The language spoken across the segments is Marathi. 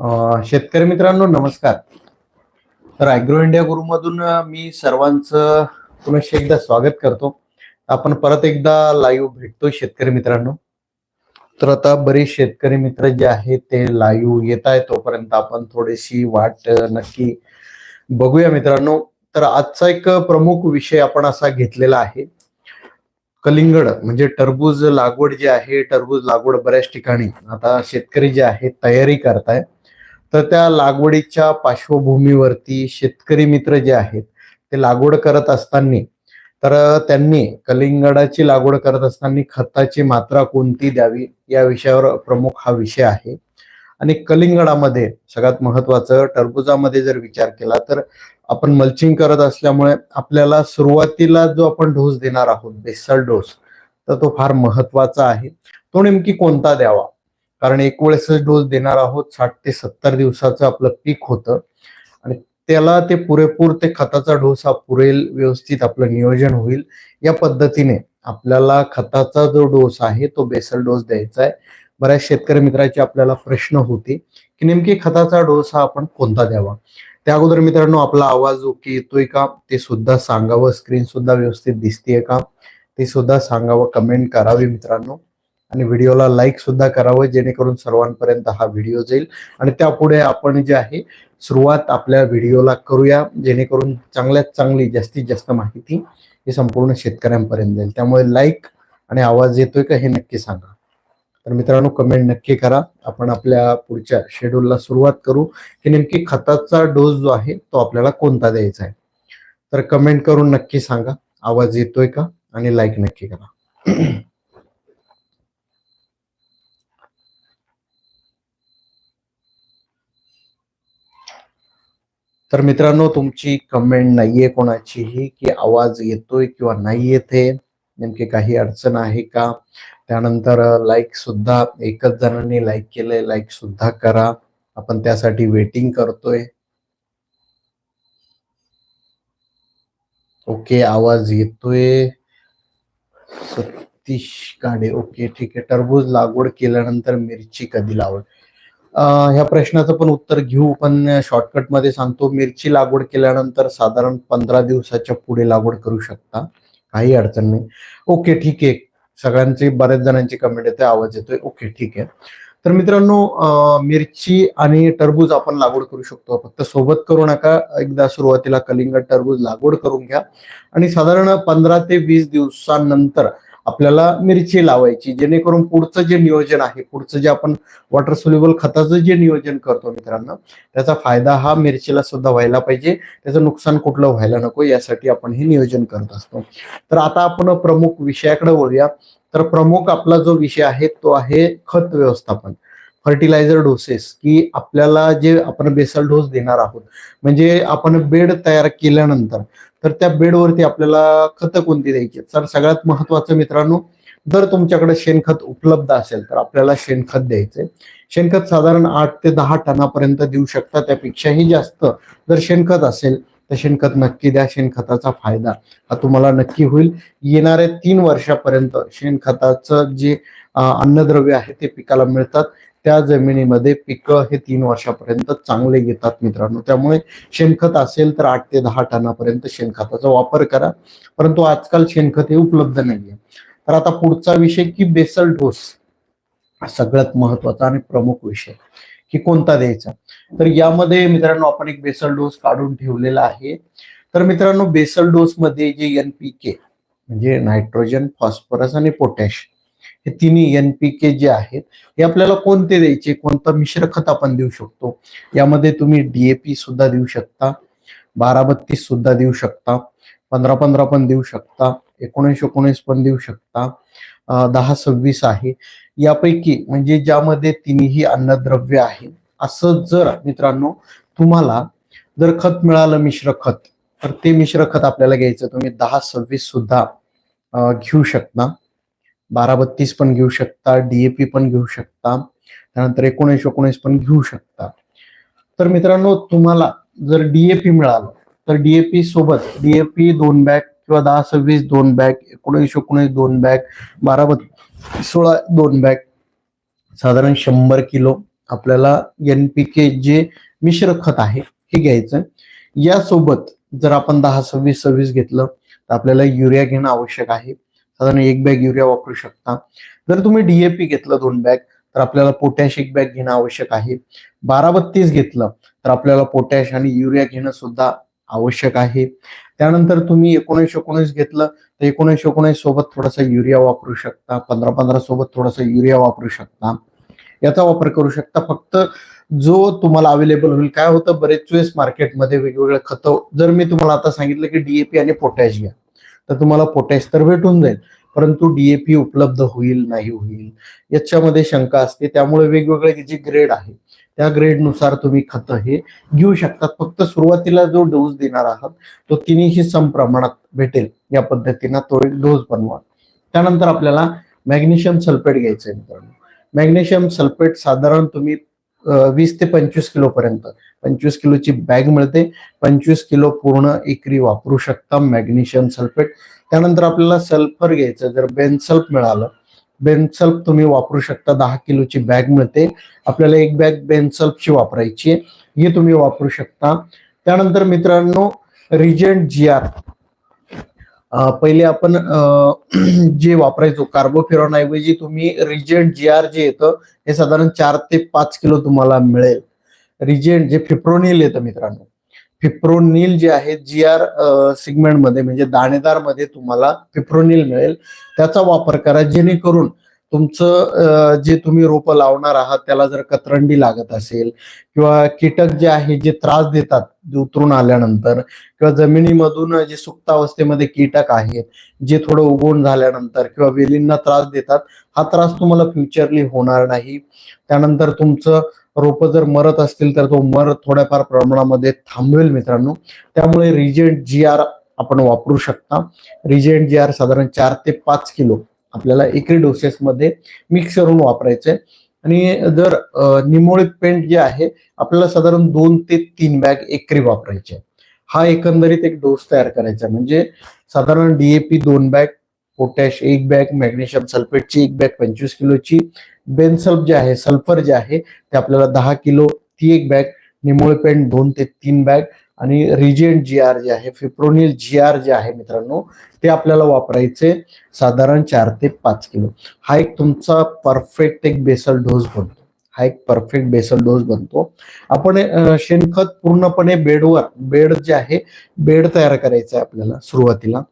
शेतकरी मित्रांनो नमस्कार. तर अॅग्रो इंडिया गुरुमधून मी सर्वांचं पुनश्च एकदा स्वागत करतो. आपण परत एकदा लाईव्ह भेटतो शेतकरी मित्रांनो. तर आता बरेच शेतकरी मित्र जे आहेत ते लाईव्ह येत आहे तोपर्यंत आपण थोडीशी वाट नक्की बघूया मित्रांनो. तर आजचा एक प्रमुख विषय आपण असा घेतलेला आहे. कलिंगड म्हणजे टरबूज लागवड जी आहे टरबूज लागवड बऱ्याच ठिकाणी आता शेतकरी जे आहेत तयारी करतायत. तर त्या लागवडीच्या पार्श्वभूमीवरती शेतकरी मित्र जे आहेत ते लागवड करत असताना तर त्यांनी कलिंगडाची लागवड करत असताना खताची मात्रा कोणती द्यावी या विषयावर प्रमुख हा विषय आहे. आणि कलिंगडामध्ये सगळ्यात महत्वाचं टरबुजामध्ये जर विचार केला तर आपण मल्चिंग करत असल्यामुळे आपल्याला सुरुवातीला जो आपण डोस देणार आहोत बेसल डोस तर तो फार महत्त्वाचा आहे. तो नेमकी कोणता द्यावा? कारण एक वेळेसच डोस देणार आहोत साठ ते सत्तर दिवसाचं आपलं पीक होतं. आणि त्याला ते पुरेपूर ते खताचा डोस हा पुरेल व्यवस्थित आपलं नियोजन होईल. या पद्धतीने आपल्याला खताचा जो डोस आहे तो बेसल डोस द्यायचा आहे. बऱ्याच शेतकरी मित्राचे आपल्याला प्रश्न होते की नेमकी खताचा डोस हा आपण कोणता द्यावा? त्या अगोदर मित्रांनो आपला आवाज ओके येतोय का? ते सुद्धा सांगावं. स्क्रीन सुद्धा व्यवस्थित दिसतेय का? ते सुद्धा सांगावं. कमेंट करावी मित्रांनो. आणि व्हिडिओला लाईक सुद्धा करावं जेणेकरून सर्वांपर्यंत हा व्हिडिओ जाईल. आणि त्यापुढे आपण जे आहे सुरुवात आपल्या व्हिडिओला करूया जेणेकरून चांगल्यात चांगली जास्तीत जास्त माहिती ही संपूर्ण शेतकऱ्यांपर्यंत जाईल. त्यामुळे लाईक आणि आवाज येतोय का हे नक्की सांगा. तर मित्रांनो कमेंट नक्की करा. आपण आपल्या पुढच्या शेड्यूलला सुरुवात करू. की नेमकी खताचा डोस जो आहे तो आपल्याला कोणता द्यायचा आहे? तर कमेंट करून नक्की सांगा. आवाज येतोय का? आणि लाईक नक्की करा. तर मित्रांनो तुमची कमेंट नाहीये कोणाचीही की आवाज येतोय किंवा नाही येते नेमके काही अडचण आहे का? त्यानंतर लाईक सुद्धा एकच जणांनी लाईक केलंय लाईक सुद्धा करा. आपण त्यासाठी वेटिंग करतोय. ओके आवाज येतोय. सतीश काडे ओके ठीक आहे. टरबूज लागवड केल्यानंतर मिरची कधी लावड? ह्या प्रश्नाचं पण उत्तर घेऊ. पण शॉर्टकटमध्ये सांगतो मिरची लागवड केल्यानंतर साधारण पंधरा दिवसाच्या पुढे लागवड करू शकता. काही अडचण नाही. ओके ठीक आहे. सगळ्यांचे बऱ्याच जणांची कमेंट येते आवाज येतोय. ओके ठीक आहे. तर मित्रांनो मिरची आणि टरबूज आपण लागवड करू शकतो. फक्त सोबत करू नका. एकदा सुरुवातीला कलिंगड टरबूज लागवड करून घ्या. आणि साधारण पंधरा ते वीस दिवसांनंतर आपल्याला मिरची लावायची जेणेकरून पुढचं जे नियोजन आहे पुढचं जे आपण वॉटर सोल्युबल खताचं जे नियोजन करतो मित्रांनो त्याचा फायदा हा मिरचीला सुद्धा व्हायला पाहिजे. त्याचं नुकसान कुठलं व्हायला नको यासाठी आपण हे नियोजन करत असतो. तर आता आपण प्रमुख विषयाकडे वळूया. तर प्रमुख आपला जो विषय आहे तो आहे खत व्यवस्थापन. फर्टिलायझर डोसेस की आपल्याला जे आपण बेसल डोस देणार आहोत म्हणजे आपण बेड तयार केल्यानंतर तर त्या बेडवरती आपल्याला खतं कोणती द्यायची तर सगळ्यात महत्वाचं मित्रांनो जर तुमच्याकडे शेणखत उपलब्ध असेल तर आपल्याला शेणखत द्यायचंय. शेणखत साधारण आठ ते दहा टनापर्यंत देऊ शकता त्यापेक्षाही जास्त. जर शेणखत असेल तर शेणखत नक्की द्या शेणखताचा फायदा हा तुम्हाला नक्की होईल. येणाऱ्या तीन वर्षापर्यंत शेणखताचं जे अन्नद्रव्य आहे ते पिकाला मिळतात. त्या जमिनीमध्ये पिकं हे तीन वर्षापर्यंत चांगले येतात मित्रांनो. त्यामुळे शेणखत असेल तर आठ ते दहा टनापर्यंत शेणखताचा वापर करा. परंतु आजकाल शेणखत हे उपलब्ध नाहीये. तर आता पुढचा विषय की बेसल डोस सगळ्यात महत्त्वाचा आणि प्रमुख विषय की कोणता द्यायचा? तर यामध्ये मित्रांनो आपण एक बेसल डोस काढून ठेवलेला आहे. तर मित्रांनो बेसल डोस मध्ये जे एनपीके म्हणजे नायट्रोजन फॉस्फरस आणि पोटॅश हे तिन्ही एनपीके जे आहेत हे आपल्याला कोणते द्यायचे? कोणतं मिश्र खत आपण देऊ शकतो? यामध्ये तुम्ही डीएपी सुद्धा देऊ शकता बारा बत्तीस सुद्धा देऊ शकता पंधरा पंधरा पण देऊ शकता एकोणीस एकोणीस पण देऊ शकता दहा सव्वीस आहे. यापैकी म्हणजे ज्यामध्ये तिन्ही अन्नद्रव्य आहे. असं जर मित्रांनो तुम्हाला जर खत मिळालं मिश्र खत तर ते मिश्र खत आपल्याला घ्यायचं. तुम्ही दहा सव्वीस सुद्धा घेऊ शकता. बारा बत्तीस पण घेऊ शकता डीएपी पण घेऊ शकता त्यानंतर एकोणीस एकोणीस पण घेऊ शकता. तर मित्रांनो तुम्हाला जर डीएपी मिळालं तर डीएपी सोबत डीएपी दोन बॅग किंवा दहा सव्वीस दोन बॅग एकोणीस एकोणीस दोन बॅग बारा बत्तीस सोळा दोन बॅग साधारण शंभर किलो आपल्याला एन पी के जे मिश्र खत आहे हे घ्यायचं. यासोबत जर आपण दहा सव्वीस सव्वीस घेतलं तर आपल्याला युरिया घेणं आवश्यक आहे. साधारण एक बॅग युरिया वापरू शकता. जर तुम्ही डीएपी घेतलं दोन बॅग तर आपल्याला पोटॅश एक बॅग घेणं आवश्यक आहे. बारा बत्तीस घेतलं तर आपल्याला पोटॅश आणि युरिया घेणं सुद्धा आवश्यक आहे. त्यानंतर तुम्ही एकोणीस एकोणीस घेतलं तर एकोणीस एकोणीस सोबत थोडासा युरिया वापरू शकता. पंधरा पंधरा सोबत थोडासा युरिया वापरू शकता. याचा वापर करू शकता. फक्त जो तुम्हाला अवेलेबल होईल काय होतं बरेच वेळेस मार्केटमध्ये वेगवेगळे खतं जर मी तुम्हाला आता सांगितलं की डीएपी आणि पोटॅश घ्या. तर तुम्हाला पोटॅश तर भेटून जाईल. परंतु डीएपी उपलब्ध होईल नाही होईल याच्यामध्ये शंका असते. त्यामुळे वेगवेगळे जे ग्रेड आहे त्या ग्रेडनुसार तुम्ही खतं हे घेऊ शकतात. फक्त सुरुवातीला जो डोस देणार आहात तो तिन्ही सम प्रमाणात भेटेल. या पद्धतीनं तो एक डोस बनवा. त्यानंतर आपल्याला मॅग्नेशियम सल्फेट घ्यायचं मित्रांनो. मॅग्नेशियम सल्फेट साधारण तुम्ही वीस ते पंचवीस किलो पर्यंत. पंचवीस किलोची बॅग मिळते. पंचवीस किलो पूर्ण एकरी वापरू शकता मॅग्नेशियम सल्फेट. त्यानंतर आपल्याला सल्फर घ्यायचं जर बेनसल्फ मिळालं बेनसल्फ तुम्ही वापरू शकता. दहा किलोची बॅग मिळते. आपल्याला एक बॅग बेनसल्फची वापरायची आहे. ही तुम्ही वापरू शकता. त्यानंतर मित्रांनो रिजेंट जी आर. पहिले आपण जे वापरायचो कार्बोफिरॉन ऐवजी तुम्ही रिजेंट जी आर जे येतं हे साधारण चार ते पाच किलो तुम्हाला मिळेल. रिजेंट जे फिप्रोनिल येतं मित्रांनो फिप्रोनिल जे आहे जी आर सिगमेंटमध्ये म्हणजे दाणेदारमध्ये तुम्हाला फिप्रोनिल मिळेल. त्याचा वापर करा जेणेकरून तुमचं जे तुम्ही रोपं लावणार आहात त्याला जर कतरंडी लागत असेल किंवा कीटक जे आहे जे त्रास देतात उतरून आल्यानंतर किंवा जमिनीमधून जे सुप्तावस्थेमध्ये कीटक आहेत जे थोडं उगवून झाल्यानंतर किंवा वेलींना त्रास देतात हा त्रास तुम्हाला फ्युचरली होणार नाही. त्यानंतर तुमचं रोप जर मरत असतील तर तो मर थोड्याफार प्रमाणामध्ये थांबवेल मित्रांनो. त्यामुळे रिजेंट जी आर आपण वापरू शकता. रिजेंट जी आर साधारण चार ते पाच किलो. आपल्याला एकरी डोसेस मध्ये मिक्स करून वापरायचे आणि जर अं, निमोळी पेंट जे आहे आपल्याला साधारण दोन ते तीन बॅग एकरी वापरायचे. हा एकंदरीत एक डोस तयार करायचा. आहे. म्हणजे साधारण डीएपी दोन बॅग पोटॅश एक बॅग मॅग्नेशियम सल्फेटची एक बॅग पंचवीस किलोची. बेनसल्फ जे आहे सल्फर जे आहे ते आपल्याला दहा किलो ती एक बॅग. निमोळी पेंट दोन ते तीन बॅग. आणि रिजेंट जी आर जे आहे फिप्रोनिल जी आर जे आहे मित्रांनो ते आपल्याला वापरायचे साधारण चार ते पाच किलो. हा एक तुमचा परफेक्ट एक बेसल डोस बनतो. हा एक परफेक्ट बेसल डोस बनतो. आपण शेणखत पूर्णपणे बेडवर बेड जे आहे बेड तयार करायचं आहे आपल्याला सुरुवातीला.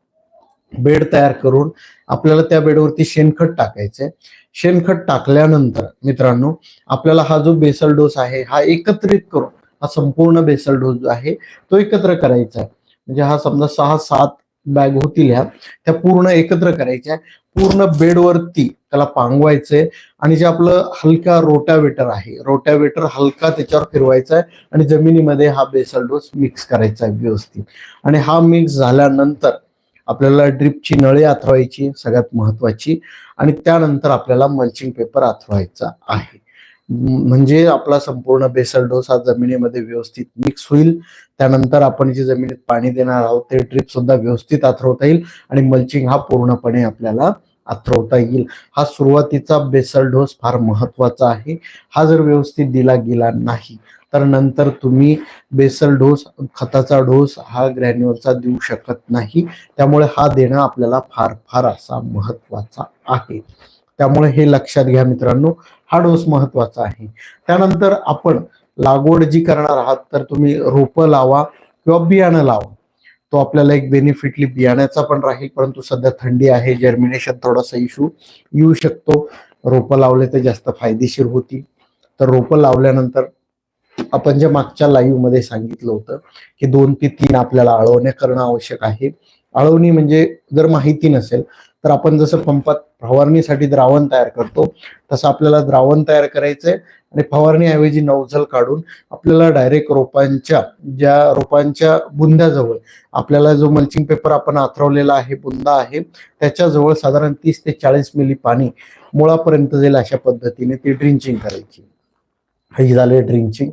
बेड तयार करून आपल्याला त्या बेडवरती शेणखत टाकायचंय शेणखत टाकल्यानंतर मित्रांनो आपल्याला हा जो बेसल डोस आहे हा एकत्रित करून हा संपूर्ण बेसल डोस जो आहे तो एकत्र करायचा आहे. म्हणजे हा समजा सहा सात बॅग होतील ह्या त्या पूर्ण एकत्र करायच्या पूर्ण बेडवरती त्याला पांगवायचंय आणि जे आपलं हलका रोटावेटर आहे रोटावेटर हलका त्याच्यावर फिरवायचा आहे आणि जमिनीमध्ये हा बेसल डोस मिक्स करायचा आहे व्यवस्थित. आणि हा मिक्स झाल्यानंतर आपल्याला ड्रिपची नळे आथवायची सगळ्यात महत्वाची आणि त्यानंतर आपल्याला मल्चिंग पेपर आथवायचा आहे. म्हणजे आपला संपूर्ण बेसल डोस हा जमिनीमध्ये व्यवस्थित मिक्स होईल. त्यानंतर आपण जे जमिनीत पाणी देणार आहोत ते ड्रिप सुद्धा व्यवस्थित आथरवता येईल आणि मल्चिंग हा पूर्णपणे आपल्याला आथरवता येईल. हा सुरुवातीचा बेसल डोस फार महत्त्वाचा आहे. हा जर व्यवस्थित दिला गेला नाही तर नंतर तुम्ही बेसल डोस खताचा डोस हा ग्रॅन्युअलचा देऊ शकत नाही. त्यामुळे हा देणं आपल्याला फार फार असा महत्त्वाचा आहे. त्यामुळे हे लक्षात घ्या मित्रांनो हा डोस महत्त्वाचा आहे. त्यानंतर आपण लागवड जी करणार आहात तर तुम्ही रोपं लावा किंवा बियाणं लावा. तो आपल्याला एक बेनिफिटली बियाण्याचा पण राहील परंतु सध्या थंडी आहे जर्मिनेशन थोडासा इश्यू येऊ शकतो. रोपं लावले तर जास्त फायदेशीर होती. तर रोपं लावल्यानंतर आपण जे मागच्या लाईव्हमध्ये सांगितलं होतं की दोन ते तीन आपल्याला आळवण्या करणं आवश्यक आहे. आळवणी म्हणजे जर माहिती नसेल तर आपण जसं पंपात फवारणीसाठी द्रावण तयार करतो तसं आपल्याला द्रावण तयार करायचंय आणि फवारणीऐवजी नवझल काढून आपल्याला डायरेक्ट रोपांच्या ज्या रोपांच्या बुंद्याजवळ आपल्याला जो मल्चिंग पेपर आपण आथरवलेला आहे बुंदा आहे त्याच्याजवळ साधारण तीस ते चाळीस मिली पाणी मुळापर्यंत जाईल अशा पद्धतीने ती ड्रिंचिंग करायची. हे झाले ड्रिंचिंग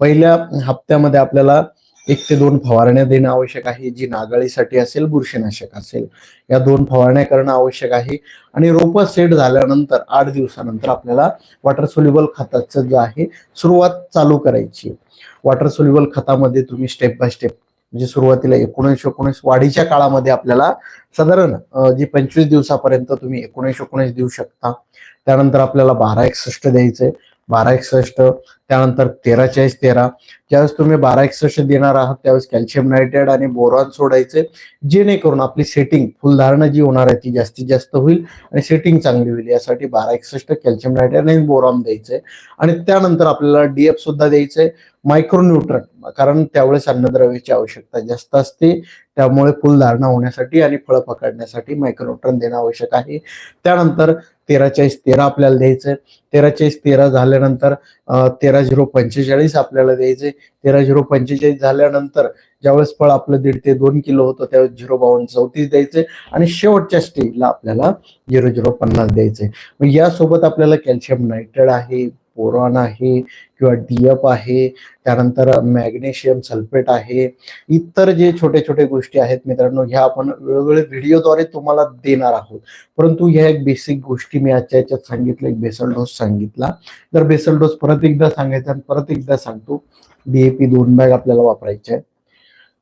पहिल्या हप्त्यामध्ये आपल्याला एक ते दोन फवारण्या देणं आवश्यक आहे. जी नागाळीसाठी असेल बुरशीनाशक असेल या दोन फवारण्या करणं आवश्यक आहे. आणि रोपं सेट झाल्यानंतर आठ दिवसानंतर आपल्याला वॉटर सोल्युबल खताचं जे आहे सुरुवात चालू करायची. वॉटर सोल्युबल खतामध्ये तुम्ही स्टेप बाय स्टेप म्हणजे सुरुवातीला एकोणीस एकोणीस वाढीच्या काळामध्ये आपल्याला साधारण जी पंचवीस दिवसापर्यंत तुम्ही एकोणीस एकोणीस देऊ शकता. त्यानंतर आपल्याला बारा एकसष्ट द्यायचंय. बारा एकसष्ट त्यानंतर तेरा चाळीस तेरा. ज्यावेळेस तुम्ही बारा एकसष्ट देणार आहात त्यावेळेस कॅल्शियम नायट्रेट आणि बोरॉन सोडायचे जेणेकरून आपली सेटिंग फुलधारणा जी होणार आहे ती जास्तीत जास्त होईल आणि सेटिंग चांगली होईल. यासाठी बारा एकसष्ट कॅल्शियम नायट्रेट आणि बोरॉन द्यायचंय आणि त्यानंतर आपल्याला डीएफ सुद्धा द्यायचंय मायक्रोन्यूट्रन कारण त्यावेळेस अन्नद्रव्याची आवश्यकता जास्त असते. त्यामुळे फुलधारणा होण्यासाठी आणि फळं पकडण्यासाठी मायक्रोन्यूट्रन देणं आवश्यक आहे. त्यानंतर तेरा चाळीस तेरा आपल्याला द्यायचं. तेरा चाळीस तेरा झाल्यानंतर तेरा झिरो पंचेचाळीस आपल्याला द्यायचे. तेरा झिरो पंचेचाळीस झाल्यानंतर ज्यावेळेस फळ आपलं दीड ते दोन किलो होतं त्यावेळेस झिरो बावन्न चौतीस द्यायचे आणि शेवटच्या स्टेजला आपल्याला झिरो झिरो पन्नास द्यायचे. मग यासोबत आपल्याला कॅल्शियम नायट्रेट आहे बोरॉन आहे किंवा डीएफ आहे त्यानंतर मॅग्नेशियम सल्फेट आहे इतर जे छोटे छोटे गोष्टी आहेत मित्रांनो ह्या आपण वेगवेगळे व्हिडिओद्वारे तुम्हाला देणार आहोत. परंतु ह्या एक बेसिक गोष्टी मी आजच्या याच्यात सांगितलं एक बेसल डोस सांगितला. तर बेसल डोस परत एकदा सांगायचा आणि परत एकदा सांगतो डीएपी दोन बॅग आपल्याला वापरायचे आहे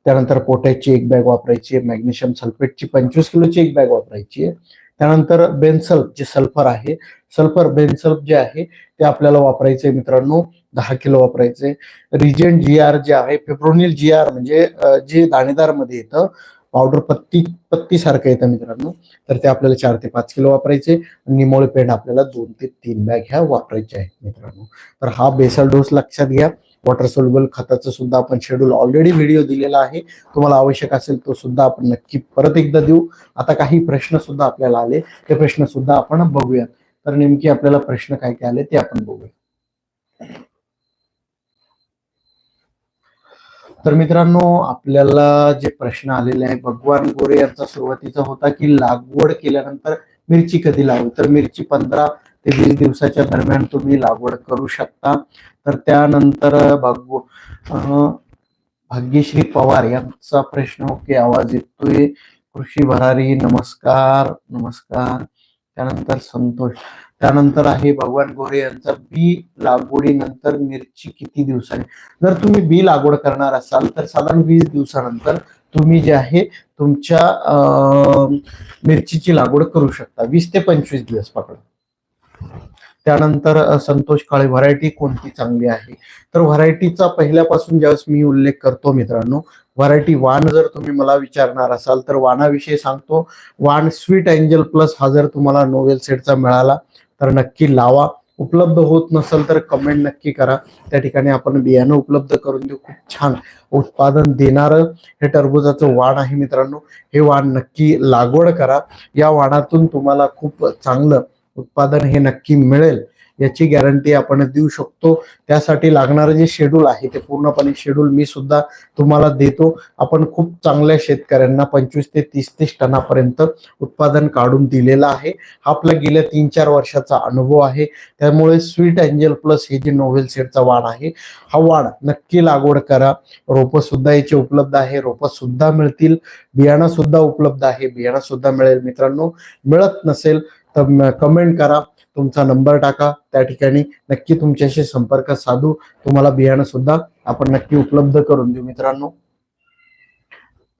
त्यानंतर पोटॅशची एक बॅग वापरायची आहे मॅग्नेशियम सल्फेटची पंचवीस किलोची एक बॅग वापरायची आहे. त्यानंतर बेनसल्फ जे सल्फर आहे सल्फर बेनसल्फ जे आहे ते आपल्याला वापरायचे मित्रांनो दहा किलो वापरायचे रिजेंट जी आर जे आहे पेप्रोनिल जी आर म्हणजे जे दाणेदारमध्ये येतं पावडर पत्ती पत्ती सारखं येतं मित्रांनो. तर ते आपल्याला चार ते पाच किलो वापरायचे. निमोळे पेंड आपल्याला दोन ते तीन बॅग ह्या वापरायचे आहेत मित्रांनो. तर हा बेसल डोस लक्षात घ्या. वॉटर सोल्युबल खताचं सुद्धा आपण शेड्यूल ऑलरेडी व्हिडिओ दिलेला आहे. तुम्हाला आवश्यक असेल तो सुद्धा आपण नक्की परत एकदा देऊ. आता काही प्रश्न सुद्धा आपल्याला आले. ते प्रश्न सुद्धा आपण बघूयात. तर नेमकी आपल्याला प्रश्न काय काय आले ते आपण बघूया. तर मित्रांनो आपल्याला जे प्रश्न आलेले आहे भगवान गोरे यांचा सुरुवातीचा होता की लागवड केल्यानंतर मिरची कधी लावू? तर मिरची पंधरा ते वीस दिवसाच्या दरम्यान तुम्ही लागवड करू शकता. तर त्यानंतर भगव भाग्यश्री पवार यांचा प्रश्न ओके आवाज येतोय. कृषी भरारी नमस्कार नमस्कार. त्यानंतर संतोष. त्यानंतर आहे भगवान गोरे यांचा बी लागवडीनंतर मिरची किती दिवसांनी? जर तुम्ही बी लागवड करणार असाल तर साधारण वीस दिवसानंतर तुम्ही जे आहे तुमच्या मिरचीची लागवड करू शकता. वीस ते पंचवीस दिवस पकडा त्यानंतर संतोष काळे व्हरायटी कोणती चांगली आहे? तर व्हरायटीचा पहिल्यापासून ज्यावेळेस मी उल्लेख करतो मित्रांनो व्हरायटी वाण जर तुम्ही मला विचारणार असाल तर वाणाविषयी सांगतो. वाण स्वीट अँजल प्लस हा जर तुम्हाला नोवेल सेटचा मिळाला तर नक्की लावा. उपलब्ध होत नसेल तर कमेंट नक्की करा. त्या ठिकाणी आपण बियाणं उपलब्ध करून देऊ. खूप छान उत्पादन देणारं हे टरबुजाचं वाण आहे मित्रांनो. हे वाण नक्की लागवड करा. या वाणातून तुम्हाला खूप चांगलं उत्पादन हे नक्की मिळेल याची गॅरंटी आपण देऊ शकतो. त्यासाठी लागणारं जे शेड्यूल आहे ते पूर्णपणे शेड्यूल मी सुद्धा तुम्हाला देतो. आपण खूप चांगल्या शेतकऱ्यांना पंचवीस ते तीस तीस टनापर्यंत उत्पादन काढून दिलेलं आहे. हा आपला गेल्या तीन चार वर्षाचा अनुभव आहे. त्यामुळे स्वीट अँजल प्लस हे जे नोव्हेल सेटचा वाण आहे हा वाण नक्की लागवड करा. रोपं सुद्धा याचे उपलब्ध आहे रोपं सुद्धा मिळतील. बियाणं सुद्धा उपलब्ध आहे बियाणं सुद्धा मिळेल मित्रांनो. मिळत नसेल तर कमेंट करा. तुमचा नंबर टाका. त्या ठिकाणी नक्की तुमच्याशी संपर्क साधू. तुम्हाला बियाणं सुद्धा आपण नक्की उपलब्ध करून देऊ मित्रांनो.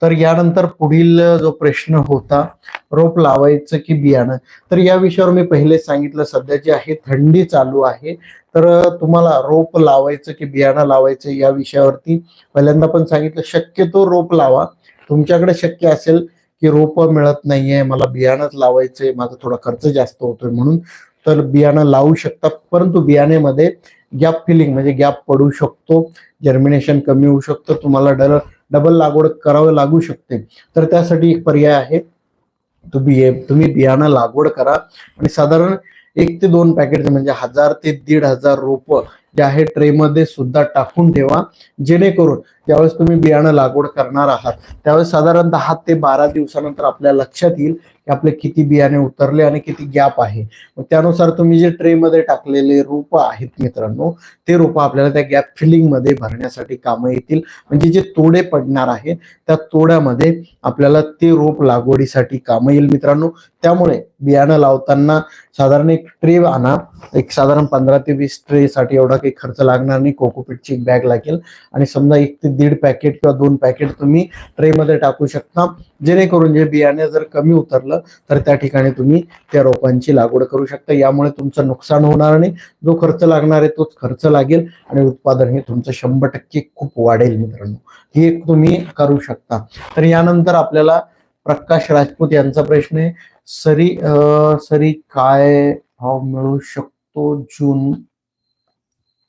तर यानंतर पुढील जो प्रश्न होता रोप लावायचं की बियाणं? तर या विषयावर मी पहिले सांगितलं सध्या जे आहे थंडी चालू आहे. तर तुम्हाला रोप लावायचं की बियाणं लावायचं या विषयावरती पहिल्यांदा पण सांगितलं शक्यतो रोप लावा. तुमच्याकडे शक्य असेल की रोपं मिळत नाहीये मला बियाणंच लावायचंय माझा थोडा खर्च जास्त होतोय म्हणून तर बियाणं लावू शकता परंतु बियाण्यामध्ये गॅप फिलिंग म्हणजे गॅप पडू शकतो जर्मिनेशन कमी होऊ शकतं तुम्हाला डल डबल लागवड करावं लागू शकते. तर त्यासाठी एक पर्याय आहे. तुम्ही तुम्ही बियाणं लागवड करा. आणि साधारण एक ते दोन पॅकेट म्हणजे हजार ते दीड हजार रोपं जे आहे ट्रेमध्ये सुद्धा टाकून ठेवा. जेणेकरून ज्यावेळेस तुम्ही बियाणं लागवड करणार आहात त्यावेळेस साधारण दहा ते बारा दिवसानंतर आपल्या लक्षात येईल की आपले किती बियाणे उतरले आणि किती गॅप आहे. त्यानुसार तुम्ही जे ट्रेमध्ये टाकलेले रोप आहेत मित्रांनो ते रोप आपल्याला त्या गॅप फिलिंगमध्ये भरण्यासाठी कामं येतील. म्हणजे जे तोडे पडणार आहे त्या तोड्यामध्ये आपल्याला ते रोप लागवडीसाठी कामं येईल मित्रांनो. त्यामुळे बियाणं लावताना साधारण एक ट्रे आणा. एक साधारण पंधरा ते वीस ट्रे साठी एवढा काही खर्च लागणार नाही. कोकोपीटची एक बॅग लागेल. आणि समजा एक ते दीड पॅकेट किंवा दोन पॅकेट तुम्ही ट्रेमध्ये टाकू शकता. जेणेकरून जे बियाणे जर कमी उतरलं तर त्या ठिकाणी तुम्ही त्या रोपांची लागवड करू शकता. यामुळे तुमचं नुकसान होणार नाही. जो खर्च लागणार आहे तोच खर्च लागेल आणि उत्पादन हे तुमचं शंभर टक्के खूप वाढेल मित्रांनो. हे तुम्ही करू शकता. तर यानंतर आपल्याला प्रकाश राजपूत यांचा प्रश्न आहे. सरी अं, सरी काय भाव मिळू शकतो जून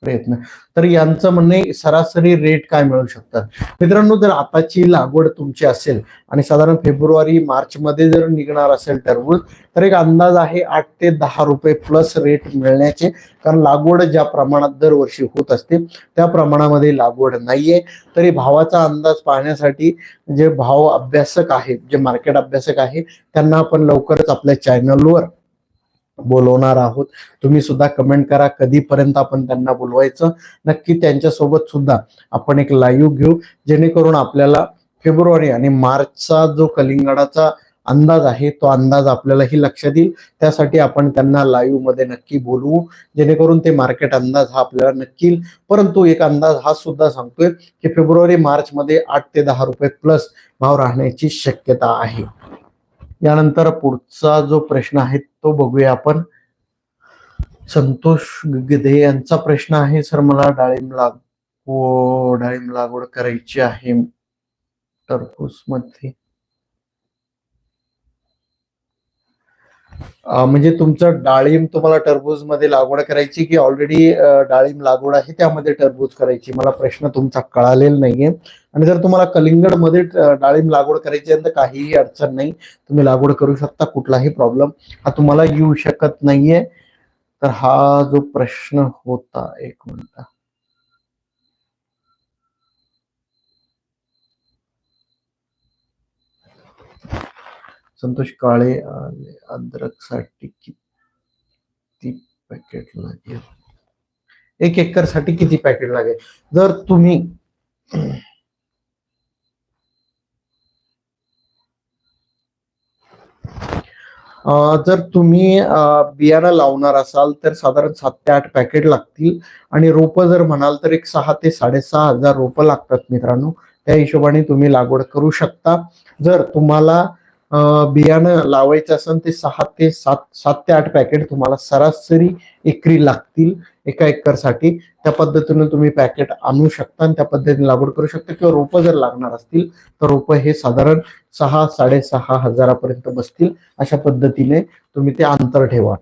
प्रयत्न. तर यांचं म्हणणे सरासरी रेट काय मिळू शकतात? मित्रांनो जर आताची लागवड तुमची असेल आणि साधारण फेब्रुवारी मार्च मध्ये जर निघणार असेल टरबूज तर एक अंदाज आहे आठ ते दहा रुपये प्लस रेट मिळण्याचे. कारण लागवड ज्या प्रमाणात दरवर्षी होत असते त्या प्रमाणामध्ये लागवड नाहीये. तरी भावाचा अंदाज पाहण्यासाठी जे भाव अभ्यासक आहेत जे मार्केट अभ्यासक आहे त्यांना आपण लवकरच आपल्या चॅनलवर बोलवणार आहोत. तुम्ही सुद्धा कमेंट करा. कधीपर्यंत आपण त्यांना बोलवायचं? नक्की त्यांच्यासोबत सुद्धा आपण एक लाईव्ह घेऊ. जेणेकरून आपल्याला फेब्रुवारी आणि मार्चचा जो कलिंगडाचा अंदाज आहे तो अंदाज आपल्यालाही लक्षात येईल. त्यासाठी आपण त्यांना लाईव्हमध्ये नक्की बोलवू. जेणेकरून ते मार्केट अंदाज हा आपल्याला नक्की येईल. परंतु एक अंदाज हा सुद्धा सांगतोय की फेब्रुवारी मार्च मध्ये आठ ते दहा रुपये प्लस भाव राहण्याची शक्यता आहे. यानंतर पुढचा जो प्रश्न आहे तो बघूया आपण. संतोष गिधे यांचा प्रश्न आहे सर मला डाळिंब लागवड डाळिंब लागवड करायची आहे. टरफूसमध्ये म्हणजे तुमचं डाळिंब तुम्हाला टरबूजमध्ये लागवड करायची की ऑलरेडी डाळिंब लागवड आहे त्यामध्ये टरबूज करायची? मला प्रश्न तुमचा कळालेला नाहीये. आणि जर तुम्हाला कलिंगडमध्ये डाळिंब लागवड करायची आहे तर काहीही अडचण नाही. तुम्ही लागवड करू शकता कुठलाही प्रॉब्लेम हा तुम्हाला येऊ शकत नाहीये. तर हा जो प्रश्न होता एक मिनिट. संतोष काळे आले अद्रकसाठी किती पॅकेट लागेल? एक एकरसाठी किती पॅकेट लागेल? जर तुम्ही जर तुम्ही बियाणं लावणार असाल तर साधारण सात ते आठ पॅकेट लागतील. आणि रोपं जर म्हणाल तर एक सहा ते साडेसहा हजार रोपं लागतात मित्रांनो. त्या हिशोबाने तुम्ही लागवड करू शकता. जर तुम्हाला बियाणं लावायचं असेल ते सहा ते सात सात ते आठ पॅकेट तुम्हाला सरासरी एकरी लागतील एका एकरसाठी. त्या पद्धतीने तुम्ही पॅकेट आणू शकता आणि त्या पद्धतीने लागवड करू शकता. किंवा रोपं जर लागणार असतील तर रोपं हे साधारण सहा साडेसहा हजारापर्यंत बसतील. अशा पद्धतीने तुम्ही ते अंतर ठेवा.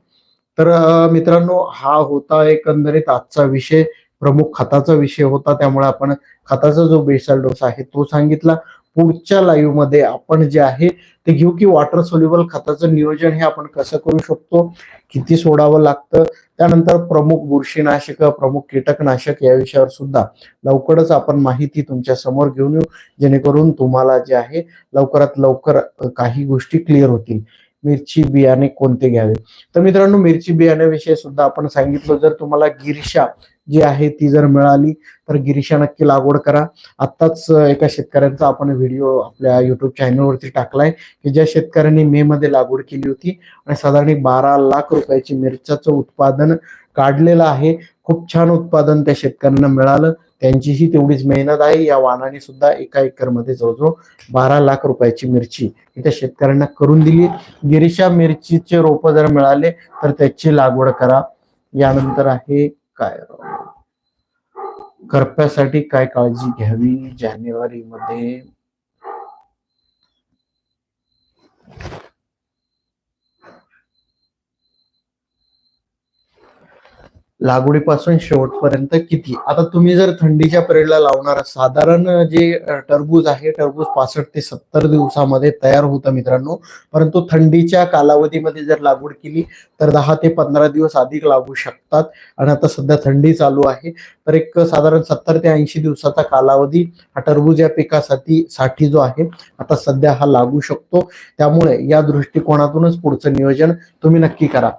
तर मित्रांनो हा होता एकंदरीत आजचा विषय. प्रमुख खताचा विषय होता. त्यामुळे आपण खताचा जो बेसल डोस आहे तो सांगितला. पुढच्या लाईव्हमध्ये आपण जे आहे ते घेऊ की वॉटर सोल्युबल खताचं नियोजन हे आपण कसं करू शकतो? किती सोडावं लागतं? त्यानंतर प्रमुख बुरशीनाशक प्रमुख कीटकनाशक या विषयावर सुद्धा लवकरच आपण माहिती तुमच्यासमोर घेऊन येऊ. जेणेकरून तुम्हाला जे आहे लवकरात लवकर काही गोष्टी क्लिअर होतील. मिरची बियाणे कोणते घ्यावे? तर मित्रांनो मिरची बियाण्याविषयी सुद्धा आपण सांगितलं. जर तुम्हाला गिरशा जी आहे ती जर मिळाली तर गिरीशा नक्की लागवड करा. आत्ताच एका शेतकऱ्यांचा आपण व्हिडिओ आपल्या युट्यूब चॅनलवरती टाकलाय की ज्या शेतकऱ्यांनी मे मध्ये लागवड केली होती आणि साधारण एक बारा लाख रुपयाची मिरच्याचं उत्पादन काढलेलं आहे. खूप छान उत्पादन त्या शेतकऱ्यांना मिळालं. त्यांचीही तेवढीच मेहनत आहे. या वाहनाने सुद्धा एका एकरमध्ये जवळजवळ बारा लाख रुपयाची मिरची त्या शेतकऱ्यांना करून दिली. गिरीशा मिरचीचे रोप जर मिळाले तर त्याची लागवड करा. यानंतर आहे काय? करप्यासाठी काय काळजी घ्यावी? जानेवारी मध्ये लागवडीपासून शेवटपर्यंत किती? आता तुम्ही जर थंडीच्या पिरियडला लावणार साधारण जे टरबूज आहे टरबूज पासष्ट ते सत्तर दिवसामध्ये तयार होतं मित्रांनो. परंतु थंडीच्या कालावधीमध्ये जर लागवड केली तर दहा ते पंधरा दिवस अधिक लागू शकतात. आणि आता सध्या थंडी चालू आहे. तर एक साधारण सत्तर ते ऐंशी दिवसाचा कालावधी हा टरबूज या पिकासाठी साठी जो आहे आता सध्या हा लागू शकतो. त्यामुळे या दृष्टिकोनातूनच पुढचं नियोजन तुम्ही नक्की करा.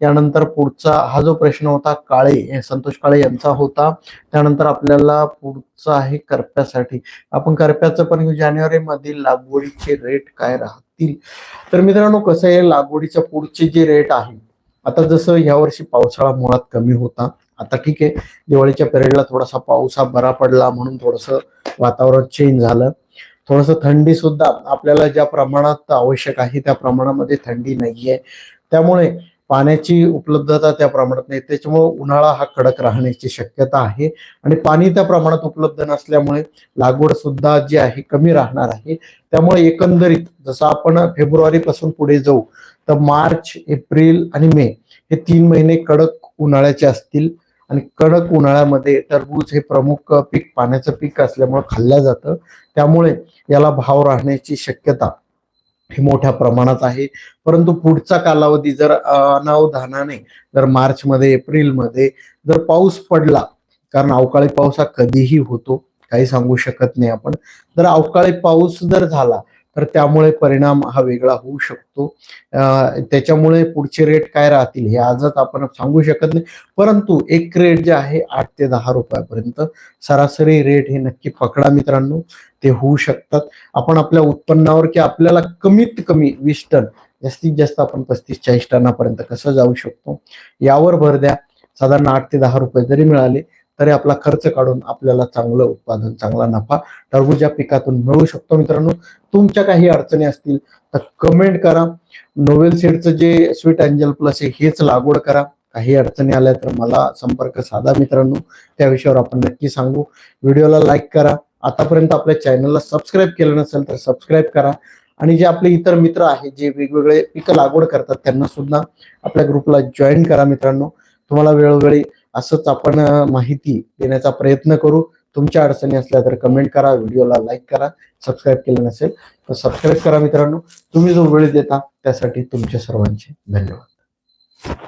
त्यानंतर पुढचा हा जो प्रश्न होता काळे संतोष काळे यांचा होता. त्यानंतर आपल्याला पुढचा आहे करप्यासाठी. आपण करप्याचं पण जानेवारी मधील लागवडीचे रेट काय राहतील? तर मित्रांनो कसं आहे लागवडीच्या पुढचे जे रेट आहे आता जसं यावर्षी पावसाळा मुळात कमी होता. आता ठीक आहे दिवाळीच्या पिरियडला थोडासा पाऊस हा बरा पडला म्हणून थोडंसं वातावरण चेंज झालं. थोडस थंडी सुद्धा आपल्याला ज्या प्रमाणात आवश्यक आहे त्या प्रमाणामध्ये थंडी नाहीये. त्यामुळे पाण्याची उपलब्धता त्या प्रमाणात नाही. त्याच्यामुळे उन्हाळा हा कडक राहण्याची शक्यता आहे. आणि पाणी त्या प्रमाणात उपलब्ध नसल्यामुळे लागवड सुद्धा जी आहे कमी राहणार आहे. त्यामुळे एकंदरीत जसं आपण फेब्रुवारीपासून पुढे जाऊ तर मार्च एप्रिल आणि मे हे तीन महिने कडक उन्हाळ्याचे असतील. आणि कडक उन्हाळ्यामध्ये टरबूज हे प्रमुख पीक पाण्याचं पीक असल्यामुळे खाल्लं जातं. त्यामुळे याला भाव राहण्याची शक्यता हे मोठ्या प्रमाणात आहे. परंतु पुढचा कालावधी जर अनावधानाने जर मार्च मध्ये एप्रिलमध्ये जर पाऊस पडला कारण अवकाळी पाऊस हा कधीही होतो काही सांगू शकत नाही आपण जर अवकाळी पाऊस जर झाला तर त्यामुळे परिणाम हा वेगळा होऊ शकतो. त्याच्यामुळे पुढचे रेट काय राहतील हे आजच आपण सांगू शकत नाही. परंतु एक रेट जे आहे आठ ते दहा रुपयापर्यंत सरासरी रेट हे नक्की पकडा मित्रांनो. ते होऊ शकतात. आपण आपल्या उत्पन्नावर की आपल्याला कमीत कमी वीस टन जास्तीत जास्त आपण पस्तीस चाळीस टनापर्यंत कसं जाऊ शकतो? यावर भर द्या. साधारण आठ ते दहा रुपये जरी मिळाले तरी आपला खर्च काढून आपल्याला चांगलं उत्पादन चांगला नफा टरबूज या पिकातून मिळू शकतो. मित्रांनो तुमच्या काही अडचणी असतील तर कमेंट करा. नोवेल सीडचं जे स्वीट अँजल प्लस आहे हेच लागवड करा. काही अडचणी आल्या तर मला संपर्क साधा मित्रांनो. त्या विषयावर आपण नक्की सांगू. व्हिडिओला लाईक करा. आतापर्यंत आपल्या चॅनलला सबस्क्राईब केलं नसेल तर सबस्क्राईब करा. आणि जे आपले इतर मित्र आहेत जे वेगवेगळे पिकं लागवड करतात त्यांना सुद्धा आपल्या ग्रुपला जॉईन करा मित्रांनो. तुम्हाला वेळोवेळी असंच आपण माहिती देण्याचा प्रयत्न करू. तुमच्या अडचणी असल्या तर कमेंट करा व्हिडिओला लाईक करा. सबस्क्राईब केलं नसेल तर सबस्क्राईब करा मित्रांनो. तुम्ही जो वेळ देता त्यासाठी तुमच्या सर्वांचे धन्यवाद.